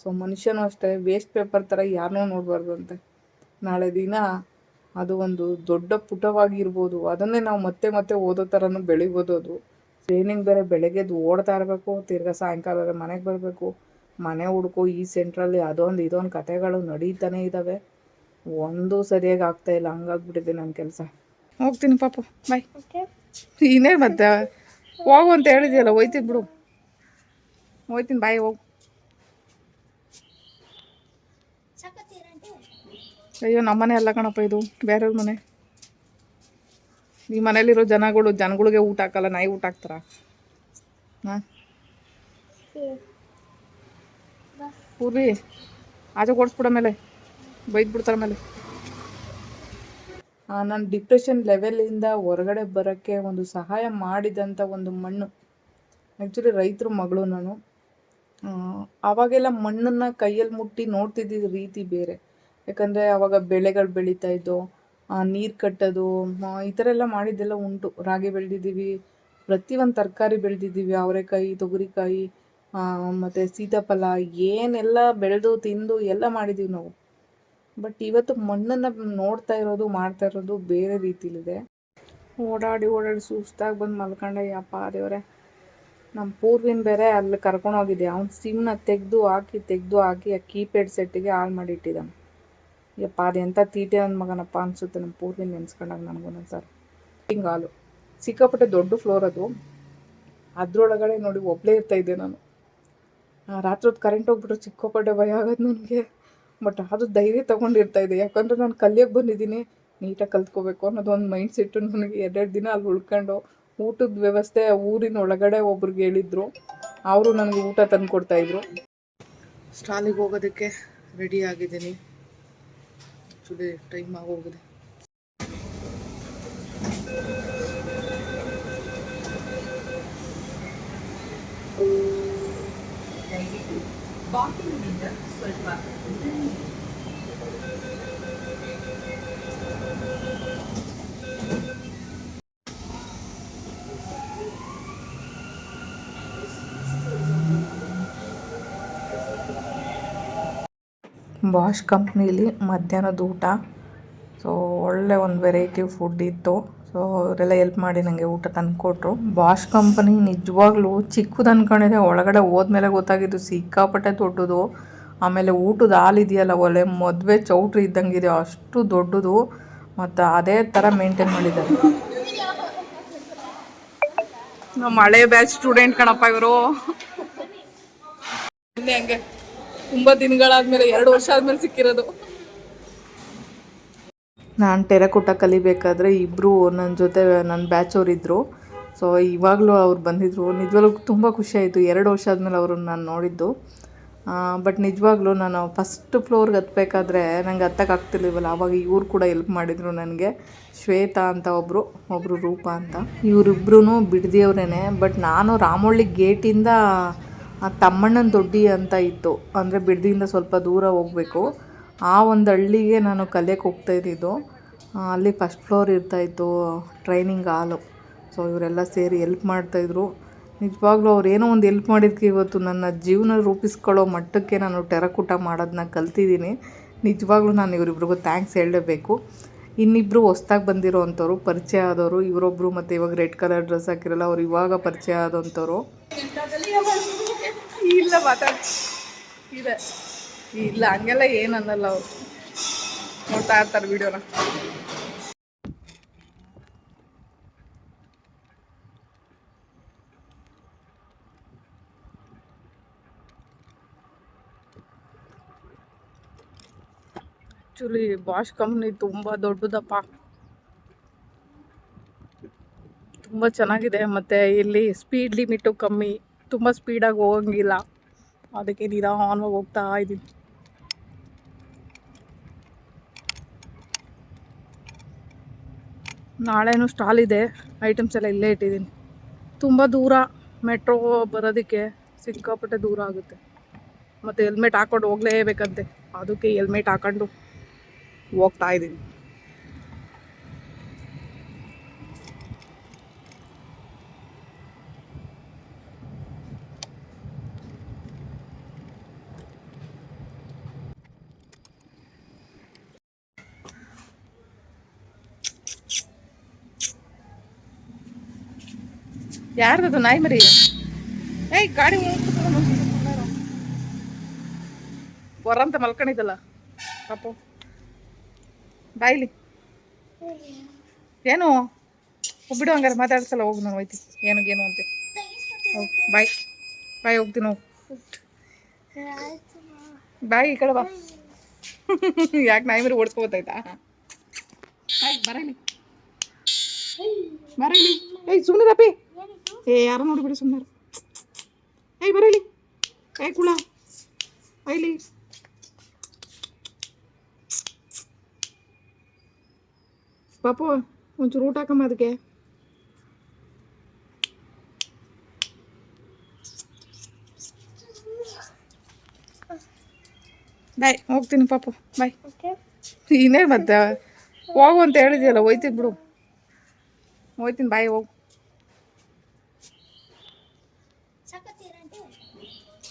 So ಮನುಷ್ಯನೂ ಅಷ್ಟೇ waste paper ಥರ ಯಾರನ್ನೂ ನೋಡಬಾರ್ದಂತೆ. ನಾಳೆ ದಿನ ಅದು ಒಂದು ದೊಡ್ಡ ಪುಟವಾಗಿರ್ಬೋದು ಅದನ್ನೇ ನಾವು ಮತ್ತೆ ಮತ್ತೆ ಓದೋ ಥರನೂ ಬೆಳಿಬೋದು ಅದು. ಟ್ರೈನಿಂಗ್ ಬೇರೆ ಬೆಳಗ್ಗೆ ಓಡ್ತಾ ಇರಬೇಕು ತಿರ್ಗಾ ಸಾಯಂಕಾಲ ಮನೆಗೆ ಬರಬೇಕು ಮನೆ ಹುಡುಕು ಈ ಸೆಂಟ್ರಲ್ಲಿ ಅದೊಂದು ಇದೊಂದು ಕತೆಗಳು ನಡೀತಾನೆ ಇದ್ದಾವೆ ಒಂದು ಸರಿಯಾಗಿ ಆಗ್ತಾ ಇಲ್ಲ ಹಂಗಾಗ್ಬಿಟ್ಟಿದೆ ನನ್ನ ಕೆಲಸ. ಹೋಗ್ತೀನಿ ಪಾಪ ಬಾಯ್ ಇನ್ನೇನು ಮತ್ತೆ? ಹೋಗು ಅಂತ ಹೇಳಿದ್ಯಲ್ಲ ಹೋಯ್ತೀನಿ ಬಿಡು. ಹೋಯ್ತೀನಿ ಬಾಯ್ ಹೋಗು. ಅಯ್ಯೋ ನಮ್ಮನೆ ಅಲ್ಲ ಕಣಪ್ಪ ಇದು. ಬೇರೆಯವ್ರ ಮನೆ. ಈ ಮನೇಲಿರೋ ಜನಗಳು, ಜನಗಳಿಗೆ ಊಟ ಹಾಕಲ್ಲ, ನಾಯಿ ಊಟ ಹಾಕ್ತಾರ? ಹಾಂ? ಪೂರ್ವಿ, ಆಚೆ ಕೊಡಿಸ್ಬಿಡ ಮೇಲೆ. ಬೈದ್ ಬಿಡ್ತಾರ ಮೇಲೆ ನಾನು ಡಿಪ್ರೆಷನ್ ಲೆವೆಲಿಂದ ಹೊರಗಡೆ ಬರೋಕ್ಕೆ ಒಂದು ಸಹಾಯ ಮಾಡಿದಂಥ ಒಂದು ಮಣ್ಣು. ಆ್ಯಕ್ಚುಲಿ ರೈತರ ಮಗಳು ನಾನು. ಆವಾಗೆಲ್ಲ ಮಣ್ಣನ್ನು ಕೈಯಲ್ಲಿ ಮುಟ್ಟಿ ನೋಡ್ತಿದ್ದಿದ್ದ ರೀತಿ ಬೇರೆ. ಯಾಕಂದರೆ ಆವಾಗ ಬೆಳೆಗಳು ಬೆಳೀತಾ ಇದ್ದೋ ನೀರು ಕಟ್ಟೋದು ಈ ಥರ ಎಲ್ಲ ಮಾಡಿದ್ದೆಲ್ಲ ಉಂಟು. ರಾಗಿ ಬೆಳೆದಿದ್ದೀವಿ, ಪ್ರತಿಯೊಂದು ತರಕಾರಿ ಬೆಳೆದಿದ್ದೀವಿ, ಅವರೆಕಾಯಿ, ತೊಗರಿಕಾಯಿ ಮತ್ತು ಸೀತಾಫಲ, ಏನೆಲ್ಲ ಬೆಳೆದು ತಿಂದು ಎಲ್ಲ ಮಾಡಿದ್ದೀವಿ ನಾವು. ಬಟ್ ಇವತ್ತು ಮಣ್ಣನ್ನು ನೋಡ್ತಾ ಇರೋದು, ಮಾಡ್ತಾ ಇರೋದು ಬೇರೆ ರೀತಿಲಿದೆ. ಓಡಾಡಿ ಓಡಾಡಿ ಸುಸ್ತಾಗಿ ಬಂದು ಮಲ್ಕೊಂಡೆ, ಯಪ್ಪ ದೇವರೇ. ನಮ್ಮ ಪೂರ್ವಿನ ಬೇರೆ ಅಲ್ಲಿ ಕರ್ಕೊಂಡು ಹೋಗಿದ್ದೆ. ಅವ್ನು ಸಿಮ್ನ ತೆಗೆದು ಹಾಕಿ ತೆಗೆದು ಹಾಕಿ, ಆ ಕೀಪ್ಯಾಡ್ ಸೆಟ್ಟಿಗೆ ಹಾಳು ಮಾಡಿಟ್ಟಿದ್ದಾನೆ ಯಪ್ಪ ಎಂಥ ತೀಟೆ ನನ್ನ ಮಗನಪ್ಪ ಅನಿಸುತ್ತೆ ನಮ್ಮ ಪೂರ್ವಿನ ನೆನ್ಸ್ಕೊಂಡಾಗ ನನಗೊಂದೊಂದು ಸರ್ ಹಿಂಗೆ ಹಾಲು. ಸಿಕ್ಕಾಪಟ್ಟೆ ದೊಡ್ಡ ಫ್ಲೋರ್ ಅದು. ಅದರೊಳಗಡೆ ನೋಡಿ ಒಬ್ಬಳೇ ಇರ್ತಾ ಇದ್ದೆ ನಾನು. ರಾತ್ರಿ ಕರೆಂಟ್ ಹೋಗ್ಬಿಟ್ರೆ ಸಿಕ್ಕಾಪಟ್ಟೆ ಭಯ ಆಗೋದು ನನಗೆ. ಬಟ್ ಅದು ಧೈರ್ಯ ತೊಗೊಂಡಿರ್ತಾ ಇದೆ. ಯಾಕಂದರೆ ನಾನು ಕಲಿಯೋಕೆ ಬಂದಿದ್ದೀನಿ. ನೀಟಾಗಿ ಕಲ್ತ್ಕೋಬೇಕು ಅನ್ನೋದು ಒಂದು ಮೈಂಡ್ ಸೆಟ್ಟು ನನಗೆ ಎರಡೆರಡು ದಿನ ಅಲ್ಲಿ ಉಳ್ಕೊಂಡು ಊಟದ ವ್ಯವಸ್ಥೆ ಊರಿನ ಒಳಗಡೆ ಒಬ್ರಿಗೆ ಹೇಳಿದ್ರು. ಅವರು ನನಗೆ ಊಟ ತಂದು ಕೊಡ್ತಾಯಿದ್ರು ಸ್ಟಾಲಿಗೆ ಹೋಗೋದಕ್ಕೆ ರೆಡಿ ಆಗಿದ್ದೀನಿ. ಆ್ಯಕ್ಚುಲಿ ಟೈಮ್ ಆಗೋಗಿದೆ. ಬಾಷ್ ಕಂಪ್ನೀಲಿ ಮಧ್ಯಾಹ್ನದ ಊಟ. ಸೊ ಒಳ್ಳೆ ಒಂದು ವೆರೈಟಿ ಫುಡ್ ಇತ್ತು. ಸೊ ಅವರೆಲ್ಲ ಹೆಲ್ಪ್ ಮಾಡಿ ನನಗೆ ಊಟ ತಂದುಕೊಟ್ರು ಬಾಷ್ ಕಂಪನಿ ನಿಜವಾಗ್ಲೂ ಚಿಕ್ಕದು ಅಂದ್ಕೊಂಡಿದೆ ಒಳಗಡೆ ಹೋದ್ಮೇಲೆ ಗೊತ್ತಾಗಿದ್ದು ಸಿಕ್ಕಾಪಟ್ಟೆ ದೊಡ್ಡದು. ಆಮೇಲೆ ಊಟದ ಹಾಲಿದೆಯಲ್ಲ ಒಳ್ಳೆ ಮದುವೆ ಚೌಟ್ರಿ ಇದ್ದಂಗಿದೆ. ಅಷ್ಟು ದೊಡ್ಡದು. ಮತ್ತು ಅದೇ ಥರ ಮೇಂಟೈನ್ ಮಾಡಿದ್ದಾರೆ. ನಮ್ಮ ಹಳೆ ಬ್ಯಾಚ್ ಸ್ಟೂಡೆಂಟ್ ಕಣಪ್ಪ ಇವರು. ಇನ್ನೇ ಹಂಗೆ. ತುಂಬಾ ದಿನಗಳಾದ್ಮೇಲೆ ಎರಡು ವರ್ಷ ಆದ್ಮೇಲೆ ಸಿಕ್ಕಿರೋದು. ನಾನು ಟೆರಕೂಟ ಕಲಿಬೇಕಾದ್ರೆ ಇಬ್ಬರು ನನ್ನ ಜೊತೆ ನನ್ನ ಬ್ಯಾಚ್ ಅವರಿದ್ದರು ಸೊ ಇವಾಗಲೂ ಅವ್ರು ಬಂದಿದ್ದರು ನಿಜವಾಗ್ಲೂ ತುಂಬ ಖುಷಿ ಆಯಿತು. ಎರಡು ವರ್ಷ ಆದಮೇಲೆ ಅವ್ರನ್ನ ನಾನು ನೋಡಿದ್ದು. ಬಟ್ ನಿಜವಾಗ್ಲೂ ನಾನು ಫಸ್ಟ್ ಫ್ಲೋರ್ಗೆ ಹತ್ಬೇಕಾದ್ರೆ ನಂಗೆ ಹತ್ತಕ್ಕಾಗ್ತಿರ್ಲಿಲ್ವಲ್ಲ ಆವಾಗ ಇವ್ರು ಕೂಡ ಹೆಲ್ಪ್ ಮಾಡಿದರು ನನಗೆ. ಶ್ವೇತಾ ಅಂತ ಒಬ್ಬರು ಒಬ್ಬರು ರೂಪ ಅಂತ. ಇವರಿಬ್ರು ಬಿಡ್ದಿಯವ್ರೇ ಬಟ್ ನಾನು ರಾಮೋಳ್ಳಿ ಗೇಟಿಂದ ತಮ್ಮಣ್ಣನ ದೊಡ್ಡಿ ಅಂತ ಇತ್ತು. ಅಂದರೆ ಬಿಡದಿಯಿಂದ ಸ್ವಲ್ಪ ದೂರ ಹೋಗಬೇಕು. ಆ ಒಂದು ಹಳ್ಳಿಗೆ ನಾನು ಕಲಿಯಕ್ಕೆ ಹೋಗ್ತಾ ಇದ್ದಿದ್ದು. ಅಲ್ಲಿ ಫಸ್ಟ್ ಫ್ಲೋರ್ ಇರ್ತಾಯಿತ್ತು ಟ್ರೈನಿಂಗ್ ಹಾಲು ಸೊ ಇವರೆಲ್ಲ ಸೇರಿ ಎಲ್ಪ್ ಮಾಡ್ತಾಯಿದ್ರು ನಿಜವಾಗ್ಲೂ ಅವ್ರು ಏನೋ ಒಂದು ಎಲ್ಪ್ ಮಾಡಿದ್ದಕ್ಕೆ ಇವತ್ತು ನನ್ನ ಜೀವನ ರೂಪಿಸ್ಕೊಳ್ಳೋ ಮಟ್ಟಕ್ಕೆ ನಾನು ಟೆರಕೂಟ ಮಾಡೋದನ್ನ ಕಲ್ತಿದ್ದೀನಿ. ನಿಜವಾಗ್ಲೂ ನಾನು ಇವರಿಬ್ರಿಗೂ ಥ್ಯಾಂಕ್ಸ್ ಹೇಳಲೇಬೇಕು ಇನ್ನಿಬ್ಬರು ಹೊಸ್ದಾಗಿ ಬಂದಿರೋ ಅಂಥವ್ರು ಪರಿಚಯ ಆದವರು ಇವರೊಬ್ಬರು ಮತ್ತು ಇವಾಗ ರೆಡ್ ಕಲರ್ ಡ್ರೆಸ್ ಹಾಕಿರಲ್ಲ, ಅವ್ರು ಇವಾಗ ಪರಿಚಯ ಆದಂಥವ್ರು. ಇಲ್ಲ ಮಾತಾಡ ಇದೆ. ಇಲ್ಲ, ಹಂಗೆಲ್ಲ ಏನು ಅನ್ನಲ್ಲ ಅವ್ರು. ನೋಡ್ತಾ ಇರ್ತಾರೆ ವಿಡಿಯೋನ. ಆ್ಯಕ್ಚುಲಿ ಬಾಷ್ ಕಂಪ್ನಿ ತುಂಬ ದೊಡ್ಡದಪ್ಪ. ತುಂಬ ಚೆನ್ನಾಗಿದೆ, ಮತ್ತು ಇಲ್ಲಿ ಸ್ಪೀಡ್ ಲಿಮಿಟು ಕಮ್ಮಿ. ತುಂಬ ಸ್ಪೀಡಾಗಿ ಹೋಗಂಗಿಲ್ಲ. ಅದಕ್ಕೆ ನಿಧಾನವಾಗಿ ಹೋಗ್ತಾ ಇದ್ದೀನಿ ನಾಳೆನೂ ಸ್ಟಾಲ್ ಇದೆ. ಐಟಮ್ಸ್ ಎಲ್ಲ ಇಲ್ಲೇ ಇಟ್ಟಿದ್ದೀನಿ ತುಂಬ ದೂರ ಮೆಟ್ರೋ ಬರೋದಕ್ಕೆ ಸಿಕ್ಕಾಪಟ್ಟೆ ದೂರ ಆಗುತ್ತೆ. ಮತ್ತು ಹೆಲ್ಮೆಟ್ ಹಾಕ್ಕೊಂಡು ಹೋಗಲೇಬೇಕಂತೆ. ಅದಕ್ಕೆ ಹೆಲ್ಮೆಟ್ ಹಾಕೊಂಡು ಹೋಗ್ತಾ ಇದ್ದೀನಿ ಯಾರ್ದದು ನಾಯಿ ಮರಿ? ಏಯ್, ಗಾಡಿ ಹೊರಂತ ಮಲ್ಕೊಂಡಿದ್ದಲ್ಲ. ಪಾಪ. ಬಾಯ್ಲಿ ಏನು? ಬಿಡು ಹಂಗಾರೆ, ಮಾತಾಡ್ಸಲ್ಲ, ಹೋಗು ನಾನು ಹೋಯ್ತಿ ಏನು ಏನು ಅಂತ. ಬಾಯ್. ಬಾಯ್, ಹೋಗ್ತೀನಿ, ಹೋಗು. ಬಾಯ್, ಈ ಕಡೆ ಬಾ. ಯಾಕೆ ನಾಯಿ ಮರಿ ಓಡಿಸ್ಕೋಬೋದಾಯ್ತಾ ಬಾಯ್ ಬರಲಿ ಬರಲಿ ಏಯ್ ಸುಮ್ಮನೆ ರಪಿ ಏ ಯಾರು ನೋಡಿಬಿಡಿ ಸುಮ್ಮನೆ ಏಯ್ ಬರಲಿ. ಏಯ್ ಕುಳ. ಐಲಿ ಪಾಪು ಒಂಚೂರು ಊಟ ಹಾಕಮ್ಮ ಅದಕ್ಕೆ. ಬಾಯ್ ಹೋಗ್ತೀನಿ ಪಾಪು. ಬಾಯ್. ಇನ್ನೇನು ಮತ್ತೆ? ಹೋಗು ಅಂತ ಹೇಳಿದ್ಯಲ್ಲ ಹೋಯ್ತೀನಿ ಬಿಡು. ಹೋಯ್ತೀನಿ ಬಾಯ್ ಹೋಗು.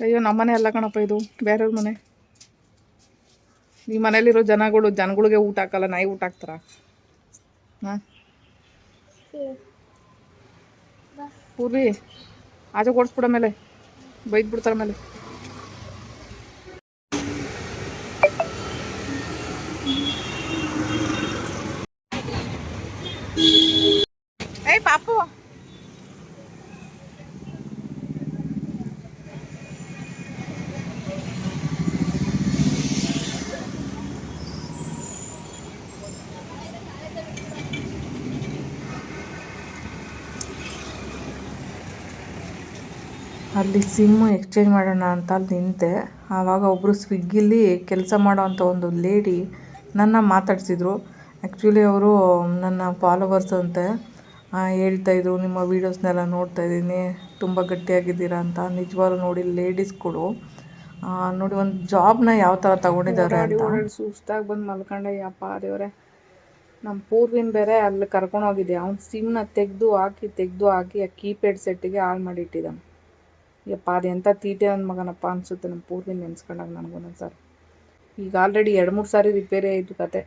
ಅಯ್ಯೋ ನಮ್ಮನೆ ಅಲ್ಲ ಕಣಪ್ಪ ಇದು. ಬೇರೆಯವ್ರ ಮನೆ. ಈ ಮನೇಲಿರೋ ಜನಗಳು, ಜನಗಳಿಗೆ ಊಟ ಹಾಕಲ್ಲ, ನಾಯಿ ಊಟ ಹಾಕ್ತಾರ? ಹಾಂ? ಪೂರ್ವಿ, ಆಚೆ ಕೊಡ್ಸ್ಬಿಡ ಮೇಲೆ ಬೈದ್ ಬಿಡ್ತಾರ ಮೇಲೆ ಏಯ್ ಪಾಪು ಅಲ್ಲಿ ಸಿಮ್ಮು ಎಕ್ಸ್ಚೇಂಜ್ ಮಾಡೋಣ ಅಂತ ಅಲ್ಲಿ ನಿಂತೆ. ಆವಾಗ ಒಬ್ಬರು ಸ್ವಿಗ್ಗಿಲಿ ಕೆಲಸ ಮಾಡೋವಂಥ ಒಂದು ಲೇಡಿ ನನ್ನ ಮಾತಾಡ್ಸಿದ್ರು. ಆ್ಯಕ್ಚುಲಿ ಅವರು ನನ್ನ ಫಾಲೋವರ್ಸ್ ಅಂತೆ. ಹೇಳ್ತಾಯಿದ್ರು ನಿಮ್ಮ ವೀಡಿಯೋಸ್ನೆಲ್ಲ ನೋಡ್ತಾ ಇದ್ದೀನಿ. ತುಂಬ ಗಟ್ಟಿಯಾಗಿದ್ದೀರಾ ಅಂತ. ನಿಜವಾಗ್ಲೂ ನೋಡಿ ಲೇಡೀಸ್ಗಳು ನೋಡಿ ಒಂದು ಜಾಬ್ನ ಯಾವ ಥರ ತಗೊಂಡಿದ್ದಾರೆ ಅಂತ. ಸುಸ್ತಾಗಿ ಬಂದು ಮಲ್ಕೊಂಡೆ ಯಪ್ಪ ದೇವ್ರೆ ನಮ್ಮ ಪೂರ್ವಿನ ಬೇರೆ ಅಲ್ಲಿ ಕರ್ಕೊಂಡೋಗಿದ್ದೆ ಅವ್ನು ಸಿಮ್ನ ತೆಗೆದು ಹಾಕಿ ತೆಗೆದು ಹಾಕಿ ಆ ಕೀಪ್ಯಾಡ್ ಸೆಟ್ಟಿಗೆ ಹಾಳು ಮಾಡಿಟ್ಟಿದ್ದಾನೆ. ಯಪ್ಪ ಅದೆಂಥ ತೀಟೆ ನನ್ನ ಮಗನಪ್ಪ ಅನಿಸುತ್ತೆ ನಮ್ಮ ಪೂರ್ವಿನ ನೆನೆಸ್ಕೊಂಡಾಗ ನನಗೊಂದೊಂದು ಸಾರಿ ಈಗ ಆಲ್ರೆಡಿ ಎರಡು ಮೂರು ಸಾರಿ ರಿಪೇರಿ ಆಯಿತು ಕತೆ.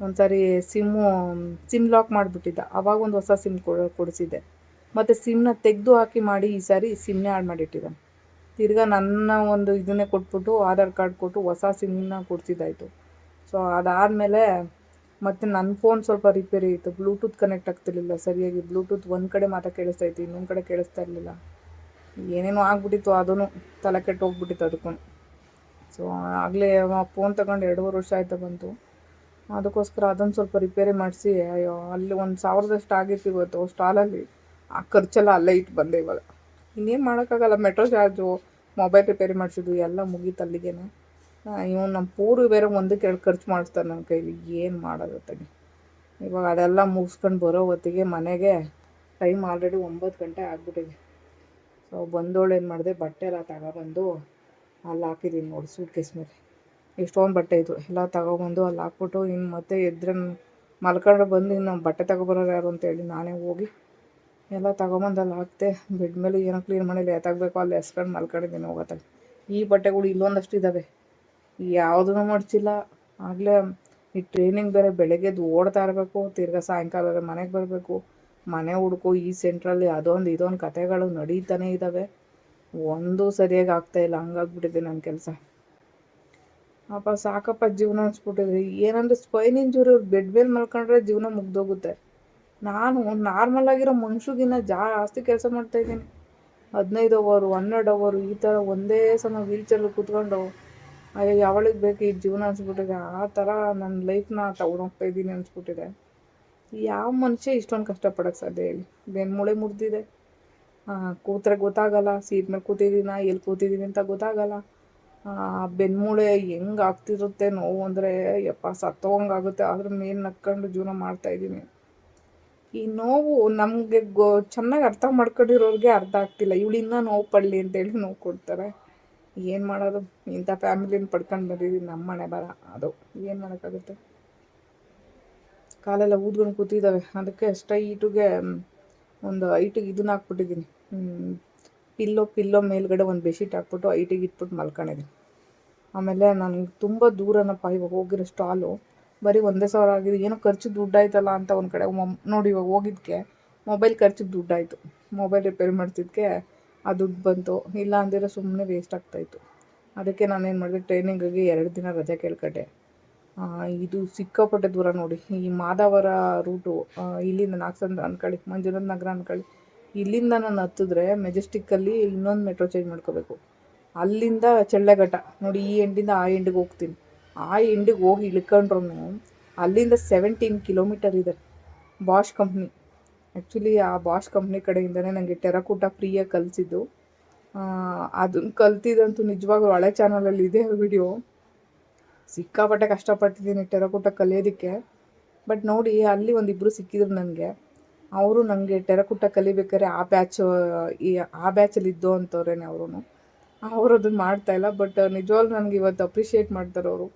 ಒಂದು ಸಾರಿ ಸಿಮ್ಮು ಸಿಮ್ ಲಾಕ್ ಮಾಡಿಬಿಟ್ಟಿದ್ದ. ಅವಾಗ ಒಂದು ಹೊಸ ಸಿಮ್ ಕೊಡ, ಕೊಡಿಸಿದ್ದೆ. ಮತ್ತು ಸಿಮ್ನ ತೆಗೆದು ಹಾಕಿ ಮಾಡಿ ಈ ಸಾರಿ ಸಿಮ್ನೇ ಆ್ಯಡ್ ಮಾಡಿಟ್ಟಿದ್ದಾನೆ ತಿರ್ಗಾ ನನ್ನ ಒಂದು ಇದನ್ನೇ ಕೊಟ್ಬಿಟ್ಟು ಆಧಾರ್ ಕಾರ್ಡ್ ಕೊಟ್ಟು ಹೊಸ ಸಿಮ್ನ ಕೊಡ್ಸಿದ್ದಾಯಿತು. ಸೊ ಅದಾದಮೇಲೆ ಮತ್ತು ನನ್ನ ಫೋನ್ ಸ್ವಲ್ಪ ರಿಪೇರಿ ಇತ್ತು. ಬ್ಲೂಟೂತ್ ಕನೆಕ್ಟ್ ಆಗ್ತಿರ್ಲಿಲ್ಲ ಸರಿಯಾಗಿ. ಬ್ಲೂಟೂತ್ ಒಂದು ಕಡೆ ಮಾತ್ರ ಕೇಳಿಸ್ತಾ ಇತ್ತು, ಇನ್ನೊಂದು ಕಡೆ ಕೇಳಿಸ್ತಾ ಇರಲಿಲ್ಲ. ಏನೇನೋ ಆಗ್ಬಿಟ್ಟಿತ್ತು ಅದೂ ತಲೆ ಕೆಟ್ಟು ಹೋಗ್ಬಿಟ್ಟಿತ್ತು ಅದಕ್ಕೂ ಸೊ ಆಗಲೇ ಫೋನ್ ತಗೊಂಡು ಎರಡೂವರೆ ವರ್ಷ ಆಯ್ತಾ ಬಂತು. ಅದಕ್ಕೋಸ್ಕರ ಅದನ್ನು ಸ್ವಲ್ಪ ರಿಪೇರಿ ಮಾಡಿಸಿ, ಅಯ್ಯೋ, ಅಲ್ಲಿ ಒಂದು ಸಾವಿರದಷ್ಟು ಆಗಿತ್ತು ಇವತ್ತು ಸ್ಟಾಲಲ್ಲಿ ಆ ಖರ್ಚೆಲ್ಲ ಅಲ್ಲೇ ಇಟ್ಟು ಬಂದೆ ಇವಾಗ. ಇನ್ನೇನು ಮಾಡೋಕ್ಕಾಗಲ್ಲ ಮೆಟ್ರೋ ಚಾರ್ಜು ಮೊಬೈಲ್ ರಿಪೇರಿ ಮಾಡಿಸಿದ್ದು, ಎಲ್ಲ ಮುಗೀತು ಅಲ್ಲಿಗೇನೆ. ಇವನು ನಮ್ಮ ಪೂರು ಬೇರೆ ಒಂದಕ್ಕೆ ಎರಡು ಖರ್ಚು ಮಾಡಿಸ್ತಾರೆ ನನ್ನ ಕೈಲಿ. ಏನು ಮಾಡೋದು ತಗಿ ಇವಾಗ ಅದೆಲ್ಲ ಮುಗಿಸ್ಕೊಂಡು ಬರೋ ಹೊತ್ತಿಗೆ ಮನೆಗೆ ಟೈಮ್ ಆಲ್ರೆಡಿ ಒಂಬತ್ತು ಗಂಟೆ ಆಗ್ಬಿಟ್ಟಿದೆ. ಸೊ ಬಂದೋಳು ಏನು ಮಾಡಿದೆ, ಬಟ್ಟೆ ಎಲ್ಲ ತಗೊಬಂದು ಅಲ್ಲಿ ಹಾಕಿದ್ದೀನಿ ನೋಡಿ ಸೂಟ್ ಕೇಸ್ ಮೇಲೆ. ಎಷ್ಟೊಂದು ಬಟ್ಟೆ ಇತ್ತು ಎಲ್ಲ ತಗೊಬಂದು ಅಲ್ಲಿ ಹಾಕ್ಬಿಟ್ಟು ಇನ್ನು ಮತ್ತೆ ಎದ್ರೆ ಮಲ್ಕೊಂಡ್ರೆ ಬಂದು ಇನ್ನು ಬಟ್ಟೆ ತಗೊಬರೋರು ಯಾರು ಅಂತೇಳಿ ನಾನೇ ಹೋಗಿ ಎಲ್ಲ ತಗೊಂಬಂದು ಅಲ್ಲಿ ಹಾಕ್ತೆ ಬೆಡ್ ಮೇಲೆ ಏನೋ ಕ್ಲೀನ್ ಮಾಡಿಲ್ಲ ಎತ್ತಾಗಬೇಕು ಅಲ್ಲಿ ಎಸ್ಕೊಂಡು ಮಲ್ಕೊಂಡಿದ್ದೀನಿ ಹೋಗತ್ತಾಗ ಈ ಬಟ್ಟೆಗಳು ಇಲ್ಲೊಂದಷ್ಟು ಇದ್ದಾವೆ ಯಾವುದೂ ಮಡ್ಚಿಲ್ಲ ಆಗಲೇ ಈ ಟ್ರೈನಿಂಗ್ ಬೇರೆ ಬೆಳಗ್ಗೆದ್ದು ಓಡ್ತಾ ಇರಬೇಕು, ತಿರ್ಗಾ ಸಾಯಂಕಾಲ ಮನೆಗೆ ಬರಬೇಕು. ಮನೆ ಹುಡುಕು ಈ ಸೆಂಟ್ರಲ್ಲಿ ಅದೊಂದು ಇದೊಂದು ಕತೆಗಳು ನಡೀತಾನೆ ಇದ್ದಾವೆ ಒಂದು ಸರಿಯಾಗಿ ಆಗ್ತಾ ಇಲ್ಲ, ಹಂಗಾಗ್ಬಿಟ್ಟಿದೆ ನನ್ನ ಕೆಲಸ. ಅಪ್ಪ, ಸಾಕಪ್ಪ ಜೀವನ ಅನ್ಸ್ಬಿಟ್ಟಿದೆ. ಏನಂದ್ರೆ ಸ್ಪೈನ್ ಇಂಜುರಿ ಬೆಡ್ ಮೇಲೆ ಮಲ್ಕೊಂಡ್ರೆ ಜೀವನ ಮುಗ್ದೋಗುತ್ತೆ. ನಾನು ನಾರ್ಮಲ್ ಆಗಿರೋ ಮನುಷ್ಯಗಿನ್ನ ಜಾಸ್ತಿ ಕೆಲಸ ಮಾಡ್ತಾ ಇದ್ದೀನಿ. ಹದಿನೈದು ಅವರು ಹನ್ನೆರಡು ಅವರು ಈ ಥರ ಒಂದೇ ಸಮ ವೀಲ್ಚೇರಲ್ಲಿ ಕೂತ್ಕೊಂಡು ಅಯ್ಯೋ ಯಾವಳಿಗೆ ಬೇಕು ಈ ಜೀವನ ಅನ್ಸ್ಬಿಟ್ಟಿದೆ. ಆ ಥರ ನನ್ನ ಲೈಫ್ನ ತಗೊಂಡೋಗ್ತಾ ಇದ್ದೀನಿ ಅನ್ಸ್ಬಿಟ್ಟಿದೆ. ಯಾವ ಮನುಷ್ಯ ಇಷ್ಟೊಂದು ಕಷ್ಟಪಡೋಕ್ಕೆ ಸಾಧ್ಯ ಹೇಳಿ ಬೆನ್ಮೂಳೆ ಮುರಿದಿದೆ? ಕೂತ್ರೆ ಗೊತ್ತಾಗಲ್ಲ, ಸೀಟ್ ಮೇಲೆ ಕೂತಿದ್ದೀನ ಎಲ್ಲಿ ಕೂತಿದ್ದೀನಿ ಅಂತ ಗೊತ್ತಾಗಲ್ಲ. ಬೆನ್ಮೂಳೆ ಹೆಂಗೆ ಆಗ್ತಿರುತ್ತೆ ನೋವು ಅಂದರೆ, ಯಪ್ಪ ಸತ್ತೋಗಂಗಾಗುತ್ತೆ ಅದ್ರ ಮೇಲೆ ನಕ್ಕೊಂಡು ಜೀವನ ಮಾಡ್ತಾಯಿದ್ದೀನಿ ಈ ನೋವು ನಮಗೆ ಗೊ, ಚೆನ್ನಾಗಿ ಅರ್ಥ ಮಾಡ್ಕೊಂಡಿರೋರಿಗೆ ಅರ್ಥ ಆಗ್ತಿಲ್ಲ. ಇವಳು ಇನ್ನೂ ನೋವು ಪಡಲಿ ಅಂತೇಳಿ ನೋವು ಕೊಡ್ತಾರೆ. ಏನು ಮಾಡೋದು? ಇಂಥ ಫ್ಯಾಮಿಲಿನ ಪಡ್ಕೊಂಡು ಬಂದಿದ್ದೀನಿ ನಮ್ಮ ಮನೆ ಬರ ಅದು, ಏನು ಮಾಡೋಕ್ಕಾಗುತ್ತೆ? ಕಾಲೆಲ್ಲ ಊದ್ಕೊಂಡು ಕೂತಿದ್ದಾವೆ. ಅದಕ್ಕೆ ಸ್ಟ್ರೈಟುಗೆ ಒಂದು ಐಟಿಗೆ ಇದನ್ನ ಹಾಕ್ಬಿಟ್ಟಿದ್ದೀನಿ. ಪಿಲ್ಲೋ ಪಿಲ್ಲೋ ಮೇಲ್ಗಡೆ ಒಂದು ಬೆಡ್ಶೀಟ್ ಹಾಕ್ಬಿಟ್ಟು ಐಟಿಗೆ ಇಟ್ಬಿಟ್ಟು ಮಲ್ಕೊಂಡಿದ್ದೀನಿ. ಆಮೇಲೆ ನನಗೆ ತುಂಬ ದೂರನಪ್ಪ, ಇವಾಗ ಹೋಗಿರೋ ಸ್ಟಾಲು. ಬರೀ ಒಂದೇ ಸಾವಿರ ಆಗಿದೆ. ಏನೋ ಖರ್ಚು ದುಡ್ಡಾಯ್ತಲ್ಲ ಅಂತ ಒಂದು ಕಡೆ ನೋಡಿ ಇವಾಗ ಹೋಗಿದ್ದಕ್ಕೆ ಮೊಬೈಲ್ ಖರ್ಚಿಗೆ ದುಡ್ಡಾಯಿತು. ಮೊಬೈಲ್ ರಿಪೇರಿ ಮಾಡ್ತಿದ್ದಕ್ಕೆ ಆ ದುಡ್ಡು ಬಂತು. ಇಲ್ಲ ಅಂದಿರೋ ಸುಮ್ಮನೆ ವೇಸ್ಟ್ ಆಗ್ತಾಯಿತ್ತು ಅದಕ್ಕೆ ನಾನೇನು ಮಾಡಿದೆ ಟ್ರೈನಿಂಗಿಗೆ ಎರಡು ದಿನ ರಜೆ ಕೇಳ್ಕೊಂಡೆ. ಇದು ಸಿಕ್ಕಾಪಟ್ಟೆ ದೂರ ನೋಡಿ. ಈ ಮಾದಾವರ ರೂಟು ಇಲ್ಲಿಂದ ನಾಗಸಂದ್ರ ಅನ್ಕೊಳ್ಳಿ ಮಂಜುನಾಥ ನಗರ ಅನ್ಕೊಳ್ಳಿ ಇಲ್ಲಿಂದ ನಾನು ಹತ್ತಿದ್ರೆ ಮೆಜೆಸ್ಟಿಕ್ಕಲ್ಲಿ ಇನ್ನೊಂದು ಮೆಟ್ರೋ ಚೇಂಜ್ ಮಾಡ್ಕೋಬೇಕು. ಅಲ್ಲಿಂದ ಚಳ್ಳಘಟ್ಟ, ನೋಡಿ ಈ ಎಂಡಿಂದ ಆ ಎಂಡಿಗೆ ಹೋಗ್ತೀನಿ. ಆ ಎಂಡಿಗೆ ಹೋಗಿ ಇಳ್ಕೊಂಡ್ರೂ ಅಲ್ಲಿಂದ ಸೆವೆಂಟೀನ್ ಕಿಲೋಮೀಟರ್ ಇದೆ ಬಾಷ್ ಕಂಪ್ನಿ ಆ್ಯಕ್ಚುಲಿ ಆ ಬಾಷ್ ಕಂಪ್ನಿ ಕಡೆಯಿಂದನೇ ನನಗೆ ಟೆರಕೂಟ ಫ್ರೀಯಾಗಿ ಕಲಿಸಿದ್ದು. ಅದನ್ನು ಕಲ್ತಿದ್ದಂತೂ ನಿಜವಾಗ್ಲೂ ಹಳೆ ಚಾನಲಲ್ಲಿ ಇದೆ ವಿಡಿಯೋ ಸಿಕ್ಕಾಪಟ್ಟೆ ಕಷ್ಟಪಟ್ಟಿದ್ದೀನಿ ಟೆರಕೋಟ ಕಲಿಯೋದಕ್ಕೆ. ಬಟ್ ನೋಡಿ, ಅಲ್ಲಿ ಒಂದಿಬ್ಬರು ಸಿಕ್ಕಿದ್ರು ನನಗೆ. ಅವರು ನನಗೆ ಟೆರಕೂಟ ಕಲಿಬೇಕಾದ್ರೆ ಆ ಬ್ಯಾಚ್, ಈ ಆ ಬ್ಯಾಚಲ್ಲಿ ಇದ್ದು ಅಂತವ್ರೇನೆ ಅವರು ಅವರು ಅದನ್ನು ಮಾಡ್ತಾಯಿಲ್ಲ ಬಟ್ ನಿಜವಾಗ್ಲೂ ನನಗೆ ಇವತ್ತು ಅಪ್ರಿಷಿಯೇಟ್ ಮಾಡ್ತಾರೆ ಅವರು.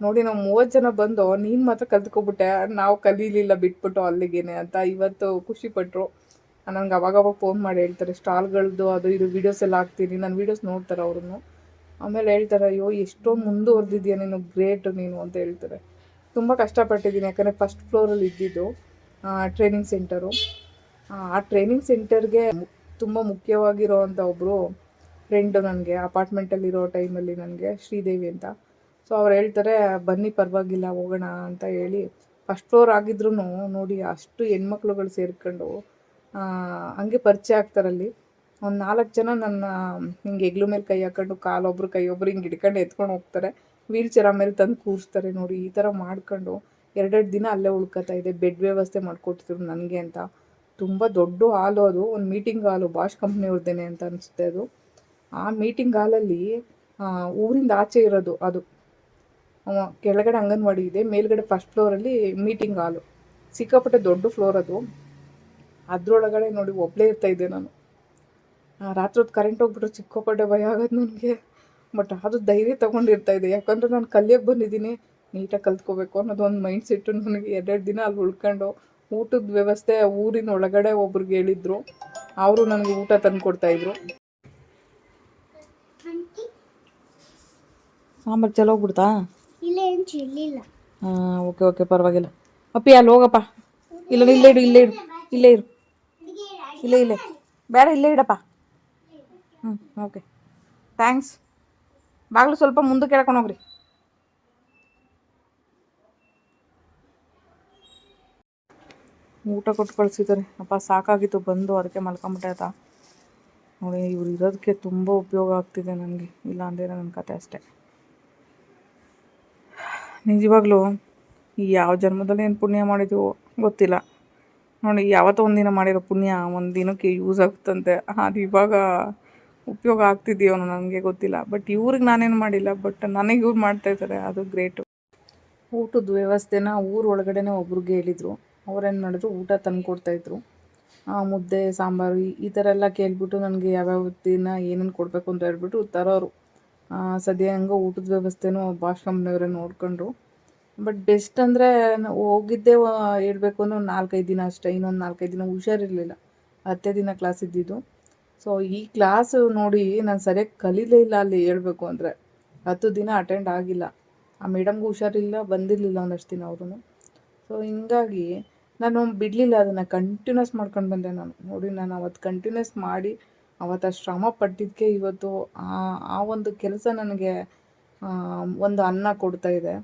ನೋಡಿ, ನಾವು ಮೂವತ್ತು ಜನ ಬಂದು, ನೀನು ಮಾತ್ರ ಕಲ್ತ್ಕೊಬಿಟ್ಟೆ, ನಾವು ಕಲೀಲಿಲ್ಲ, ಬಿಟ್ಬಿಟ್ಟು ಅಲ್ಲಿಗೇನೆ ಅಂತ ಇವತ್ತು ಖುಷಿಪಟ್ಟರು ನನಗೆ ಅವಾಗವಾಗ ಫೋನ್ ಮಾಡಿ ಹೇಳ್ತಾರೆ ಸ್ಟಾಲ್ಗಳದ್ದು ಅದು ಇದು ವೀಡಿಯೋಸ್ ಎಲ್ಲ ಹಾಕ್ತೀನಿ. ನನ್ನ ವೀಡಿಯೋಸ್ ನೋಡ್ತಾರೆ ಅವ್ರೂ ಆಮೇಲೆ ಹೇಳ್ತಾರೆ, ಅಯ್ಯೋ ಎಷ್ಟೊಂದು ಮುಂದುವರೆದಿದ್ಯಾ ನೀನು, ಗ್ರೇಟ್ ನೀನು, ಅಂತ ಹೇಳ್ತಾರೆ. ತುಂಬ ಕಷ್ಟಪಟ್ಟಿದ್ದೀನಿ, ಯಾಕಂದರೆ ಫಸ್ಟ್ ಫ್ಲೋರಲ್ಲಿ ಇದ್ದಿದ್ದು ಟ್ರೈನಿಂಗ್ ಸೆಂಟರು ಆ ಟ್ರೈನಿಂಗ್ ಸೆಂಟರ್ಗೆ ತುಂಬ ಮುಖ್ಯವಾಗಿರೋವಂಥ ಒಬ್ಬರು ಫ್ರೆಂಡು ನನಗೆ ಅಪಾರ್ಟ್ಮೆಂಟಲ್ಲಿರೋ ಟೈಮಲ್ಲಿ ನನಗೆ, ಶ್ರೀದೇವಿ ಅಂತ. ಸೊ ಅವ್ರು ಹೇಳ್ತಾರೆ, ಬನ್ನಿ, ಪರವಾಗಿಲ್ಲ, ಹೋಗೋಣ, ಅಂತ ಹೇಳಿ ಫಸ್ಟ್ ಫ್ಲೋರ್ ಆಗಿದ್ರು ನೋಡಿ, ಅಷ್ಟು ಹೆಣ್ಮಕ್ಳುಗಳು ಸೇರ್ಕೊಂಡು ಹಂಗೆ ಪರಿಚಯ ಆಗ್ತಾರಲ್ಲಿ. ಒಂದು ನಾಲ್ಕು ಜನ ನನ್ನ, ಹಿಂಗೆ ಹೆಗ್ಲು ಮೇಲೆ ಕೈ ಹಾಕೊಂಡು ಒಬ್ರು ಕೈ ಒಬ್ರು ಹಿಂಗೆ ಹಿಡ್ಕೊಂಡು ಎತ್ಕೊಂಡು ಹೋಗ್ತಾರೆ. ವೀಲ್ ಚೇರ್ ಆಮೇಲೆ ತಂದು ಕೂರಿಸ್ತಾರೆ ನೋಡಿ, ಈ ಥರ ಮಾಡ್ಕೊಂಡು ಎರಡೆರಡು ದಿನ ಅಲ್ಲೇ ಉಳ್ಕೊತಾ ಇದೆ. ಬೆಡ್ ವ್ಯವಸ್ಥೆ ಮಾಡಿಕೊಟ್ಟಿದ್ರು ನನಗೆ ಅಂತ. ತುಂಬ ದೊಡ್ಡ ಹಾಲು ಅದು, ಒಂದು ಮೀಟಿಂಗ್ ಹಾಲು, ಬಾಷ್ ಕಂಪ್ನಿಯವ್ರದ್ದೇನೆ ಅಂತ ಅನಿಸುತ್ತೆ ಅದು. ಆ ಮೀಟಿಂಗ್ ಹಾಲಲ್ಲಿ ಊರಿಂದ ಆಚೆ ಇರೋದು ಅದು. ಕೆಳಗಡೆ ಅಂಗನವಾಡಿ ಇದೆ, ಮೇಲ್ಗಡೆ ಫಸ್ಟ್ ಫ್ಲೋರಲ್ಲಿ ಮೀಟಿಂಗ್ ಹಾಲು. ಸಿಕ್ಕಾಪಟ್ಟೆ ದೊಡ್ಡ ಫ್ಲೋರ್ ಅದು. ಅದರೊಳಗಡೆ ನೋಡಿ ಒಬ್ಬಳೇ ಇರ್ತಾ ಇದ್ದೆ ನಾನು. ರಾತ್ರಿ ಹೊತ್ತು ಕರೆಂಟ್ ಹೋಗ್ಬಿಟ್ರೆ ಸಿಕ್ಕಾಪಟ್ಟೆ ಭಯ ಆಗೋದು ನನಗೆ. ಬಟ್ ಅದು ಧೈರ್ಯ ತೊಗೊಂಡಿರ್ತಾ ಇದೆ. ಯಾಕಂದರೆ ನಾನು ಕಲಿಯೋಕೆ ಬಂದಿದ್ದೀನಿ. ನೀಟಾಗಿ ಕಲ್ತ್ಕೋಬೇಕು ಅನ್ನೋದು ಒಂದು ಮೈಂಡ್ ಸೆಟ್ಟು ನನಗೆ. ಎರಡೆರಡು ದಿನ ಅಲ್ಲಿ ಉಳ್ಕೊಂಡು ಊಟದ ವ್ಯವಸ್ಥೆ ಊರಿನ ಒಳಗಡೆ ಒಬ್ರಿಗೆ ಹೇಳಿದ್ರು. ಅವರು ನನಗೆ ಊಟ ತಂದು ಕೊಡ್ತಾಯಿದ್ರು ಸಾಂಬಾರು ಚಲೋ ಹೋಗ್ಬಿಡ್ತಾ? ಹಾಂ ಓಕೆ ಓಕೆ ಪರವಾಗಿಲ್ಲ. ಅಪ್ಪಿ ಅಲ್ಲಿ ಹೋಗಪ್ಪ. ಇಲ್ಲ ಇಲ್ಲೇ ಇಡು ಇಲ್ಲೇ ಇಡು ಇಲ್ಲೇ ಇರು ಇಲ್ಲೇ ಇಲ್ಲೇ. ಬೇಡ ಇಲ್ಲೇ ಇಡಪ್ಪ. ಹ್ಞೂ ಓಕೆ ಥ್ಯಾಂಕ್ಸ್ ಬಾಗಿಲು ಸ್ವಲ್ಪ ಮುಂದಕ್ಕೆ ಕೇಳ್ಕೊಂಡು ಹೋಗ್ರಿ. ಊಟ ಕೊಟ್ಟು ಕಳಿಸಿದ್ದಾರೆ ಅಪ್ಪ, ಸಾಕಾಗಿತ್ತು. ಬಂದು ಅದಕ್ಕೆ ಮಲ್ಕೊಂಬಿಟ್ಟೆ ಆಯ್ತಾ? ನೋಡಿ, ಇವ್ರು ಇರೋದಕ್ಕೆ ತುಂಬ ಉಪಯೋಗ ಆಗ್ತಿದೆ ನನಗೆ. ಇಲ್ಲ ಅಂದರೆ ನನ್ನ ಕತೆ ಅಷ್ಟೇ. ನಿಜವಾಗ್ಲೂ ಯಾವ ಜನ್ಮದಲ್ಲಿ ಏನು ಪುಣ್ಯ ಮಾಡಿದ್ದೀವೋ ಗೊತ್ತಿಲ್ಲ. ನೋಡಿ, ಯಾವತ್ತೋ ದಿನ ಮಾಡಿರೋ ಪುಣ್ಯ ಒಂದು ದಿನಕ್ಕೆ ಯೂಸ್ ಆಗುತ್ತಂತೆ. ಅದು ಇವಾಗ ಉಪಯೋಗ ಆಗ್ತಿದೆಯೋ ನನಗೆ ಗೊತ್ತಿಲ್ಲ. ಬಟ್ ಇವ್ರಿಗೆ ನಾನೇನು ಮಾಡಿಲ್ಲ. ಬಟ್ ನನಗೆ ಇವ್ರು ಮಾಡ್ತಾ ಇದ್ದಾರೆ ಅದು ಗ್ರೇಟು ಊಟದ ವ್ಯವಸ್ಥೆನ ಊರ ಒಳಗಡೆನೇ ಒಬ್ರಿಗೆ ಹೇಳಿದರು. ಅವ್ರೇನು ಮಾಡಿದ್ರು? ಊಟ ತಂದು ಕೊಡ್ತಾಯಿದ್ರು ಮುದ್ದೆ, ಸಾಂಬಾರು ಈ- ಥರ ಎಲ್ಲ ಕೇಳ್ಬಿಟ್ಟು ನನಗೆ ಯಾವ್ಯಾವ ದಿನ ಏನೇನು ಕೊಡಬೇಕು ಅಂತ ಹೇಳ್ಬಿಟ್ಟು ತರೋರು. ಸದ್ಯ ಹಂಗೆ ಊಟದ ವ್ಯವಸ್ಥೆನೂ ಬಾಷ್ ಕಂಪ್ನಿಯವರೇ ನೋಡ್ಕೊಂಡ್ರು. ಬಟ್ ಬೆಸ್ಟ್ ಅಂದರೆ ಹೋಗಿದ್ದೆ ಹೇಳಬೇಕು ಅಂದ್ರೆ ನಾಲ್ಕೈದು ದಿನ ಅಷ್ಟೇ. ಇನ್ನೊಂದು ನಾಲ್ಕೈದು ದಿನ ಹುಷಾರಿರಲಿಲ್ಲ. ಹತ್ತೇ ದಿನ ಕ್ಲಾಸ್ ಇದ್ದಿದ್ದು. ಸೊ ಈ ಕ್ಲಾಸು ನೋಡಿ ನಾನು ಸರಿಯಾಗಿ ಕಲೀಲೇ ಇಲ್ಲ ಅಲ್ಲಿ ಹೇಳಬೇಕು ಅಂದರೆ. ಹತ್ತು ದಿನ ಅಟೆಂಡ್ ಆಗಿಲ್ಲ. ಆ ಮೇಡಮ್ಗೂ ಹುಷಾರಿಲ್ಲ, ಬಂದಿರಲಿಲ್ಲ ಒಂದಷ್ಟು ದಿನ ಅವರು ಸೊ ಹಿಂಗಾಗಿ ನಾನು ಬಿಡಲಿಲ್ಲ ಅದನ್ನು ಕಂಟಿನ್ಯೂಸ್ ಮಾಡ್ಕೊಂಡು ಬಂದೆ ನಾನು. ನೋಡಿ, ನಾನು ಅವತ್ತು ಕಂಟಿನ್ಯೂಸ್ ಮಾಡಿ ಅವತ್ತು ಶ್ರಮ ಪಟ್ಟಿದ್ದಕ್ಕೆ ಇವತ್ತು ಆ ಆ ಒಂದು ಕೆಲಸ ನನಗೆ ಒಂದು ಅನ್ನ ಕೊಡ್ತಾ ಇದೆ.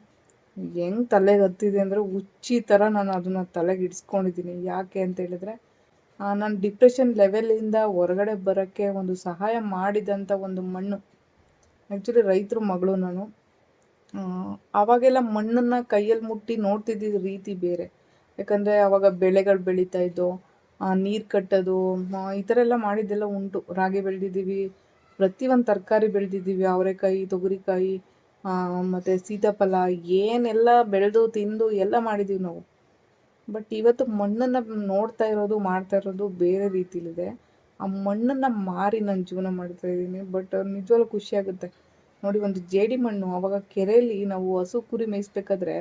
ಹೆಂಗೆ ತಲೆಗೆ ಹತ್ತಿದೆ ಅಂದರೆ ಹುಚ್ಚಿ ಥರ ನಾನು ಅದನ್ನು ತಲೆಗೆ ಇಡ್ಸ್ಕೊಂಡಿದ್ದೀನಿ ಯಾಕೆ ಅಂತ ಹೇಳಿದ್ರೆ ನಾನು ಡಿಪ್ರೆಷನ್ ಲೆವೆಲಿಂದ ಹೊರಗಡೆ ಬರೋಕ್ಕೆ ಒಂದು ಸಹಾಯ ಮಾಡಿದಂಥ ಒಂದು ಮಣ್ಣು. ಆ್ಯಕ್ಚುಲಿ ರೈತರು ಮಗಳು ನಾನು. ಆವಾಗೆಲ್ಲ ಮಣ್ಣನ್ನು ಕೈಯಲ್ಲಿ ಮುಟ್ಟಿ ನೋಡ್ತಿದ್ದಿದ್ದ ರೀತಿ ಬೇರೆ. ಯಾಕಂದರೆ ಆವಾಗ ಬೆಳೆಗಳು ಬೆಳೀತಾ ಇದ್ದೋ ನೀರು ಕಟ್ಟೋದು ಈ ಥರ ಎಲ್ಲ ಮಾಡಿದ್ದೆಲ್ಲ ಉಂಟು. ರಾಗಿ ಬೆಳೆದಿದ್ದೀವಿ, ಪ್ರತಿಯೊಂದು ತರಕಾರಿ ಬೆಳೆದಿದ್ದೀವಿ, ಅವರೆಕಾಯಿ, ತೊಗರಿಕಾಯಿ ಮತ್ತು ಸೀತಾಫಲ, ಏನೆಲ್ಲ ಬೆಳೆದು ತಿಂದು ಎಲ್ಲ ಮಾಡಿದ್ದೀವಿ ನಾವು. ಬಟ್ ಇವತ್ತು ಮಣ್ಣನ್ನು ನೋಡ್ತಾ ಇರೋದು, ಮಾಡ್ತಾ ಇರೋದು ಬೇರೆ ರೀತಿಲಿದೆ. ಆ ಮಣ್ಣನ್ನು ಮಾರಿ ನಾನು ಜೀವನ ಮಾಡ್ತಾ ಇದ್ದೀನಿ. ಬಟ್ ನಿಜವಾಗ್ಲೂ ಖುಷಿ ಆಗುತ್ತೆ. ನೋಡಿ, ಒಂದು ಜೇಡಿ ಮಣ್ಣು, ಅವಾಗ ಕೆರೆಯಲ್ಲಿ ನಾವು ಹಸು ಕುರಿ ಮೇಯಿಸ್ಬೇಕಾದ್ರೆ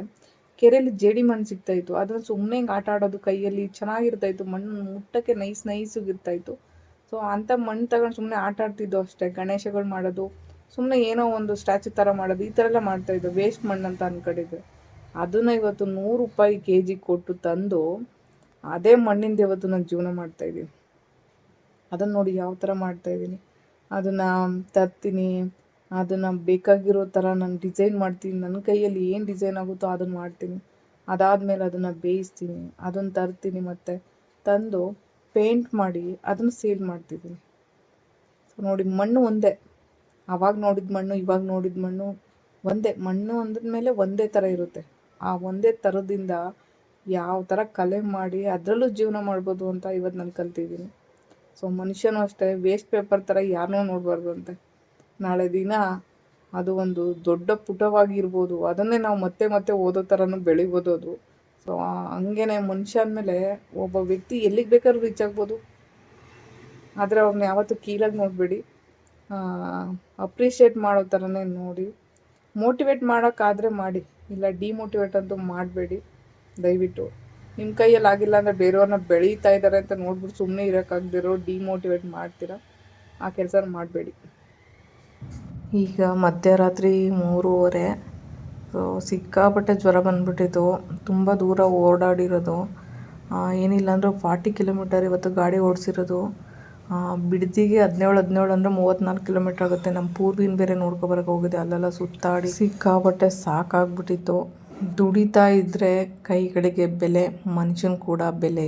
ಕೆರೆಯಲ್ಲಿ ಜೇಡಿ ಮಣ್ಣು ಸಿಗ್ತಾ ಇತ್ತು. ಅದನ್ನು ಸುಮ್ಮನೆ ಹಿಂಗೆ ಆಟ ಆಡೋದು, ಕೈಯಲ್ಲಿ ಚೆನ್ನಾಗಿರ್ತಾ ಇತ್ತು. ಮಣ್ಣು ಮುಟ್ಟಕ್ಕೆ ನೈಸ್ ನೈಸಾಗಿರ್ತಾ ಇತ್ತು. ಸೊ ಅಂಥ ಮಣ್ಣು ತಗೊಂಡು ಸುಮ್ಮನೆ ಆಟ ಆಡ್ತಿದ್ದೋ ಅಷ್ಟೇ, ಗಣೇಶಗಳು ಮಾಡೋದು ಸುಮ್ಮನೆ ಏನೋ ಒಂದು ಸ್ಟ್ಯಾಚು ಥರ ಮಾಡೋದು, ಈ ಥರ ಎಲ್ಲ ಮಾಡ್ತಾಯಿದ್ದೋ ವೇಸ್ಟ್ ಮಣ್ಣು ಅಂತ ಅಂದ್ಕೊಂಡಿದ್ದೆ ಅದನ್ನು ಇವತ್ತು ನೂರು ರೂಪಾಯಿ ಕೆ ಜಿ ಕೊಟ್ಟು ತಂದು ಅದೇ ಮಣ್ಣಿಂದ ಇವತ್ತು ನಾನು ಜೀವನ ಮಾಡ್ತಾಯಿದ್ದೀನಿ ಅದನ್ನು ನೋಡಿ ಯಾವ ಥರ ಮಾಡ್ತಾಯಿದ್ದೀನಿ ಅದನ್ನು ತರ್ತೀನಿ. ಅದನ್ನು ಬೇಕಾಗಿರೋ ಥರ ನಾನು ಡಿಸೈನ್ ಮಾಡ್ತೀನಿ. ನನ್ನ ಕೈಯಲ್ಲಿ ಏನು ಡಿಸೈನ್ ಆಗುತ್ತೋ ಅದನ್ನು ಮಾಡ್ತೀನಿ. ಅದಾದಮೇಲೆ ಅದನ್ನು ಬೇಯಿಸ್ತೀನಿ. ಅದನ್ನು ತರ್ತೀನಿ ಮತ್ತು ತಂದು ಪೇಂಟ್ ಮಾಡಿ ಅದನ್ನು ಸೇಲ್ ಮಾಡ್ತಿದ್ದೀನಿ. ಸೊ ನೋಡಿ ಮಣ್ಣು ಒಂದೇ. ಆವಾಗ ನೋಡಿದ ಮಣ್ಣು, ಇವಾಗ ನೋಡಿದ ಮಣ್ಣು ಒಂದೇ. ಮಣ್ಣು ಅಂದಮೇಲೆ ಒಂದೇ ಥರ ಇರುತ್ತೆ. ಆ ಒಂದೇ ಥರದಿಂದ ಯಾವ ಥರ ಕಲೆ ಮಾಡಿ ಅದರಲ್ಲೂ ಜೀವನ ಮಾಡ್ಬೋದು ಅಂತ ಇವತ್ತು ನಾನು ಕಲ್ತಿದ್ದೀನಿ. ಸೊ ಮನುಷ್ಯನೂ ಅಷ್ಟೇ ವೇಸ್ಟ್ ಪೇಪರ್ ಥರ ಯಾರನ್ನೂ ನೋಡಬಾರ್ದು ಅಂತೆ. ನಾಳೆ ದಿನ ಅದು ಒಂದು ದೊಡ್ಡ ಪುಟವಾಗಿರ್ಬೋದು, ಅದನ್ನೇ ನಾವು ಮತ್ತೆ ಮತ್ತೆ ಓದೋ ಥರನೂ ಬೆಳಿಬೋದು ಅದು. ಸೊ ಹಂಗೇನೆ ಮನುಷ್ಯ ಅಂದಮೇಲೆ ಒಬ್ಬ ವ್ಯಕ್ತಿ ಎಲ್ಲಿಗೆ ಬೇಕಾದ್ರೂ ರೀಚ್ ಆಗ್ಬೋದು. ಆದರೆ ಅವ್ರನ್ನ ಯಾವತ್ತೂ ಕೀಳಾಗಿ ನೋಡಬೇಡಿ. ಅಪ್ರಿಷಿಯೇಟ್ ಮಾಡೋ ಥರನೇ ನೋಡಿ. ಮೋಟಿವೇಟ್ ಮಾಡೋಕ್ಕಾದರೆ ಮಾಡಿ. ಇಲ್ಲ ಡಿಮೋಟಿವೇಟ್ ಅಂತೂ ಮಾಡಬೇಡಿ. ದಯವಿಟ್ಟು. ನಿಮ್ಮ ಕೈಯಲ್ಲಿ ಆಗಿಲ್ಲ ಅಂದರೆ ಬೇರೆಯವ್ರನ್ನ ಬೆಳೀತಾ ಇದ್ದಾರೆ ಅಂತ ನೋಡ್ಬಿಟ್ಟು ಸುಮ್ಮನೆ ಇರೋಕ್ಕಾಗದಿರೋ ಡಿಮೋಟಿವೇಟ್ ಮಾಡ್ತೀರಾ? ಆ ಕೆಲಸ ಮಾಡಬೇಡಿ. ಈಗ ಮಧ್ಯರಾತ್ರಿ ಮೂರುವರೆ, ಸೊ ಸಿಕ್ಕಾಪಟ್ಟೆ ಜ್ವರ ಬಂದ್ಬಿಟ್ಟಿತ್ತು. ತುಂಬ ದೂರ ಓಡಾಡಿರೋದು. ಏನಿಲ್ಲ ಅಂದರೂ ಫಾರ್ಟಿ ಕಿಲೋಮೀಟರ್ ಇವತ್ತು ಗಾಡಿ ಓಡಿಸಿರೋದು. ಬಿಡದಿಗೆ ಹದಿನೇಳು ಹದಿನೇಳು ಅಂದರೆ ಮೂವತ್ತ್ನಾಲ್ಕು ಕಿಲೋಮೀಟ್ರ್ ಆಗುತ್ತೆ. ನಮ್ಮ ಪೂರ್ವಿನ ಬೇರೆ ನೋಡ್ಕೊಬರಕ್ಕೆ ಹೋಗಿದೆ. ಅಲ್ಲೆಲ್ಲ ಸುತ್ತಾಡಿ ಸಿಕ್ಕಾಪಟ್ಟೆ ಸಾಕಾಗ್ಬಿಟ್ಟಿತ್ತು. ದುಡಿತಾ ಇದ್ದರೆ ಕೈಗಳಿಗೆ ಬೆಲೆ, ಮನುಷ್ಯನ ಕೂಡ ಬೆಲೆ.